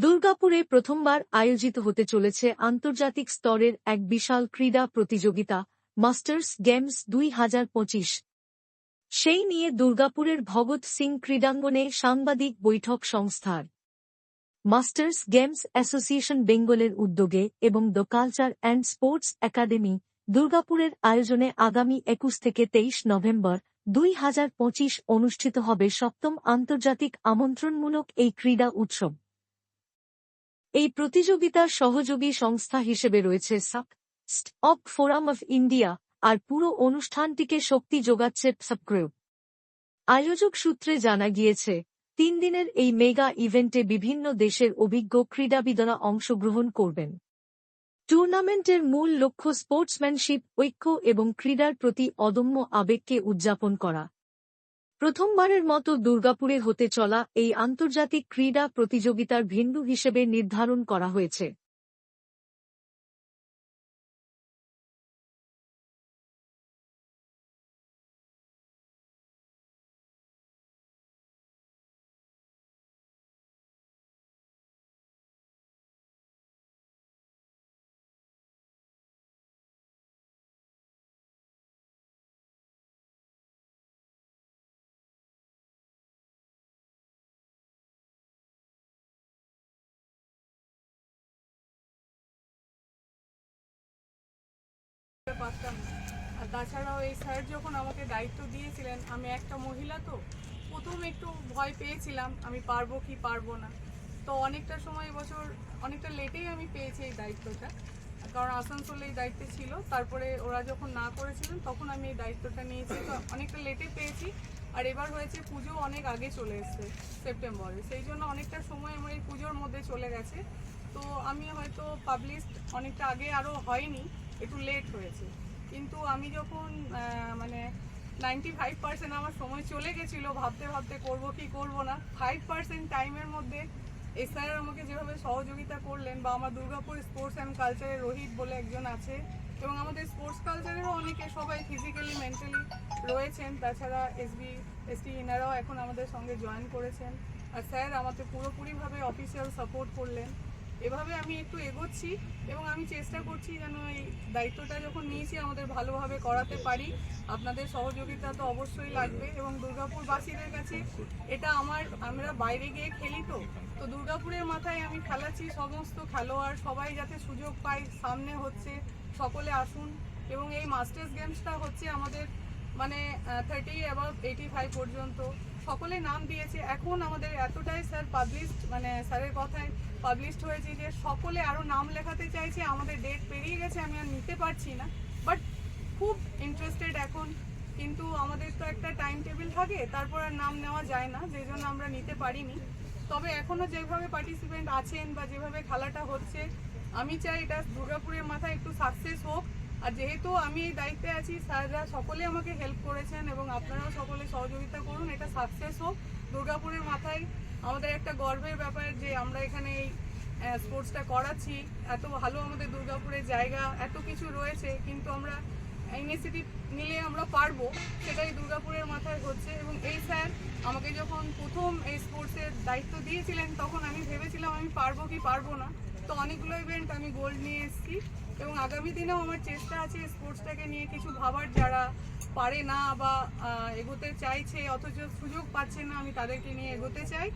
দুর্গাপুরে প্রথমবার আয়োজিত হতে চলেছে আন্তর্জাতিক স্তরের এক বিশাল ক্রীড়া প্রতিযোগিতা, মাস্টার্স গেমস দুই হাজার পঁচিশ। সেই নিয়ে দুর্গাপুরের ভগৎ সিং ক্রীড়াঙ্গনে সাংবাদিক বৈঠক সংস্থার। মাস্টার্স গেমস অ্যাসোসিয়েশন বেঙ্গলের উদ্যোগে এবং the culture and sports academy দুর্গাপুরের আয়োজনে আগামী একুশ থেকে তেইশ নভেম্বর দুই হাজার পঁচিশ অনুষ্ঠিত হবে সপ্তম আন্তর্জাতিক আমন্ত্রণমূলক এই ক্রীড়া উৎসব। এই প্রতিযোগিতার সহযোগী সংস্থা হিসেবে রয়েছে সাক অব ফোরাম অফ ইন্ডিয়া, আর পুরো অনুষ্ঠানটিকে শক্তি যোগাচ্ছে সাবগ্রুপ আয়োজক সূত্রে জানা গিয়েছে, তিন দিনের এই মেগা ইভেন্টে বিভিন্ন দেশের অভিজ্ঞ ক্রীড়াবিদরা অংশগ্রহণ করবেন। টুর্নামেন্টের মূল লক্ষ্য স্পোর্টসম্যানশিপ, ঐক্য এবং ক্রীড়ার প্রতি অদম্য আবেগকে উদযাপন করা। প্রথমবারের মতো দুর্গাপুরে হতে চলা এই আন্তর্জাতিক ক্রীড়া প্রতিযোগিতার ভিন্দু হিসেবে নির্ধারণ করা হয়েছে। পারতাম না। আর তাছাড়াও এই স্যার যখন আমাকে দায়িত্ব দিয়েছিলেন, আমি একটা মহিলা তো, প্রথম একটু ভয় পেয়েছিলাম, আমি পারব কি পারব না। তো অনেকটা সময় এবছর, অনেকটা লেটেই আমি পেয়েছি এই দায়িত্বটা। কারণ আসানসোলে এই দায়িত্বে ছিল, তারপরে ওরা যখন না করেছিলেন, তখন আমি এই দায়িত্বটা নিয়েছি। তো অনেকটা লেটে পেয়েছি, আর এবার হয়েছে পুজো অনেক আগে চলে এসছে, সেপ্টেম্বরে। সেই জন্য অনেকটা সময় আমার এই পুজোর মধ্যে চলে গেছে। তো আমি হয়তো পাবলিশ অনেকটা আগে আরও হয়নি একটু লেট হয়েছে। কিন্তু আমি যখন মানে নাইনটি ফাইভ পার্সেন্ট আমার সময় চলে গেছিল, ভাবতে ভাবতে করব কি করব না ফাইভ পার্সেন্ট টাইমের মধ্যে এসআর আমাকে যেভাবে সহযোগিতা করলেন বা আমার দুর্গাপুর স্পোর্টস অ্যান্ড কালচারের রোহিত বলে একজন আছে, এবং আমাদের স্পোর্টস কালচারেরও অনেকে সবাই ফিজিক্যালি মেন্টালি রয়েছেন। তাছাড়া এসবি এসটি ইনারাও এখন আমাদের সঙ্গে জয়েন করেছেন। আর স্যার আমাকে পুরোপুরিভাবে অফিসিয়াল সাপোর্ট করলেন। এভাবে আমি একটু এগোচ্ছি এবং আমি চেষ্টা করছি যেন এই দায়িত্বটা যখন নিয়েছি আমাদের ভালোভাবে করাতে পারি। আপনাদের সহযোগিতা তো অবশ্যই লাগবে এবং দুর্গাপুরবাসীদের কাছে এটা আমার, আমরা বাইরে গিয়ে খেলি তো। তো দুর্গাপুরের মাথায় আমি খেলাচ্ছি, সমস্ত খেলোয়াড় সবাই যাতে সুযোগ পায়, সামনে হচ্ছে সকলে আসুন। এবং এই মাস্টার্স গেমসটা হচ্ছে আমাদের মানে থার্টি অ্যাবাভ এইটি ফাইভ পর্যন্ত। সকলে নাম দিয়েছে। এখন আমাদের এতটাই স্যার পাবলিশড মানে স্যারের কথায় পাবলিশড হয়েছে যে সকলে আরও নাম লেখাতে চাইছে। আমাদের ডেট পেরিয়ে গেছে, আমি আর নিতে পারছি না। বাট খুব ইন্টারেস্টেড এখন। কিন্তু আমাদের তো একটা টাইম টেবিল থাকে, তারপর আর নাম নেওয়া যায় না, যে জন্য আমরা নিতে পারিনি। তবে এখনও যেভাবে পার্টিসিপেন্ট আছেন বা যেভাবে খেলাটা হচ্ছে, আমি চাই এটা দুর্গাপুরের মাথায় একটু সাকসেস আর যেহেতু আমি এই দায়িত্বে আছি, স্যাররা সকলে আমাকে হেল্প করেছেন এবং আপনারাও সকলে সহযোগিতা করুন, এটা সাকসেস হোক। দুর্গাপুরের মাথায় আমাদের একটা গর্বের ব্যাপার যে আমরা এখানে এই স্পোর্টসটা করাচ্ছি। এত ভালো আমাদের দুর্গাপুরের জায়গা, এত কিছু রয়েছে, কিন্তু আমরা ইনিশিয়েটিভ নিলে আমরা পারব, সেটাই দুর্গাপুরের মাথায় হচ্ছে। এবং এই স্যার আমাকে যখন প্রথম এই স্পোর্টসের দায়িত্ব দিয়েছিলেন, তখন আমি ভেবেছিলাম আমি পারব কি পারব না। তো অনেকগুলো ইভেন্ট আমি গোল্ড নিয়ে এসেছি। এবং আগামী দিনেও আমার চেষ্টা আছে স্পোর্টসটাকে নিয়ে কিছু ভাবার, যারা পারে না বা এগোতে চাইছে অথচ সুযোগ পাচ্ছে না, আমি তাদেরকে নিয়ে এগোতে চাই।